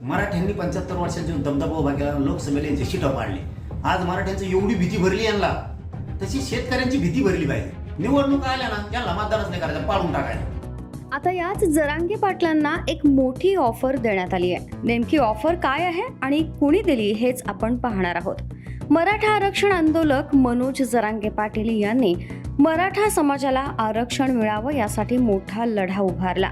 मराठ्यांनी पंच्याहत्तर वर्षात जो दबदबा उभा केला लोकसभेला यांचे शिटं पाडले. आज मराठ्यांची एवढी भीती भरली यांना. तशी शेतकऱ्यांची भीती भरली पाहिजे निवडणूक आल्या ना यांना मतदारच नाही करायचं पाडून टाकायचं. आता याच जरांगे पाटलांना एक मोठी ऑफर देण्यात आली आहे. नेमकी ऑफर काय आहे आणि कुणी दिली हेच आपण पाहणार आहोत. मराठा आरक्षण आंदोलक मनोज जरांगे पाटील यांनी मराठा समाजाला आरक्षण मिळावं यासाठी मोठा लढा उभारला.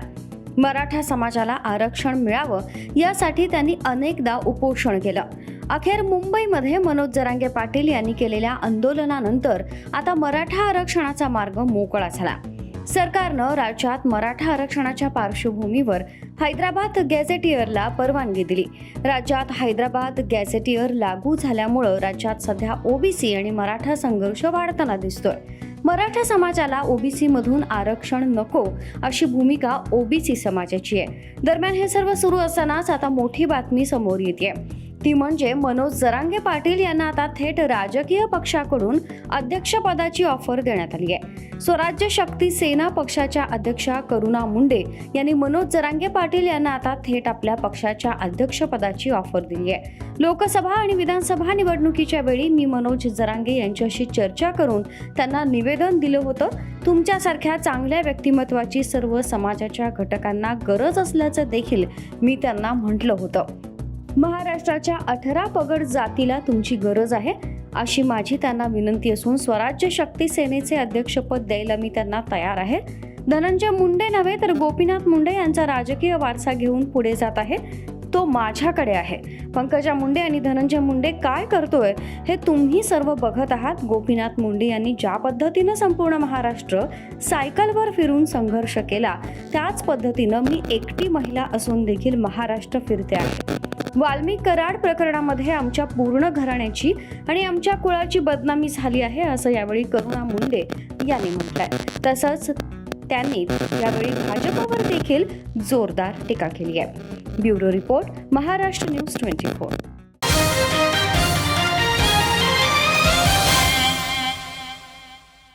मराठा समाजाला आरक्षण मिळावं यासाठी त्यांनी अनेकदा उपोषण केलं. अखेर मुंबईमध्ये मनोज जरांगे पाटील यांनी केलेल्या आंदोलनानंतर आता मराठा आरक्षणाचा मार्ग मोकळा झाला. सरकारनं राज्यात मराठा आरक्षणाच्या पार्श्वभूमीवर हैदराबाद गॅझेटियरला परवानगी दिली. राज्यात हैदराबाद गॅझेटियर लागू झाल्यामुळं राज्यात सध्या ओबीसी आणि मराठा संघर्ष वाढताना दिसतोय. मराठा समाजाला ओबीसी मधून आरक्षण नको अशी भूमिका ओबीसी समाजाची आहे. दरम्यान हे सर्व सुरू असतानाच आता मोठी बातमी समोर येते ती म्हणजे मनोज जरांगे पाटील यांना आता थेट राजकीय पक्षाकडून अध्यक्षपदाची ऑफर देण्यात आली आहे. स्वराज्य शक्ती सेना पक्षाच्या अध्यक्षा करुणा मुंडे यांनी मनोज जरांगे पाटील यांना आता थेट आपल्या पक्षाच्या अध्यक्षपदाची ऑफर दिली आहे. लोकसभा आणि विधानसभा निवडणुकीच्या वेळी मी मनोज जरांगे यांच्याशी चर्चा करून त्यांना निवेदन दिलं होतं. तुमच्यासारख्या चांगल्या व्यक्तिमत्वाची सर्व समाजाच्या घटकांना गरज असल्याचं देखील मी त्यांना म्हटलं होतं. महाराष्ट्राच्या अठरा पगड जातीला तुमची गरज आहे अशी माझी त्यांना विनंती असून स्वराज्य शक्ती सेनेचे अध्यक्षपद द्यायला मी त्यांना तयार आहे. धनंजय मुंडे नव्हे तर गोपीनाथ मुंडे यांचा राजकीय वारसा घेऊन पुढे जात आहे. तो माझ्याकडे आहे. पंकजा मुंडे आणि धनंजय मुंडे काय करतोय हे तुम्ही सर्व बघत आहात. गोपीनाथ मुंडे यांनी ज्या पद्धतीनं संपूर्ण महाराष्ट्र सायकलवर फिरून संघर्ष केला त्याच पद्धतीनं मी एकटी महिला असून देखील महाराष्ट्र फिरते आहे. वाल्मिक कराड प्रकरणामध्ये आमच्या पूर्ण घराण्याची आणि आमच्या कुळाची बदनामी झाली आहे असं यावेळी करुणा मुंडे यांनी म्हटलंय. तसंच त्यांनी यावेळी भाजपवर देखील जोरदार टीका केली आहे. Bureau report Maharashtra news twenty four.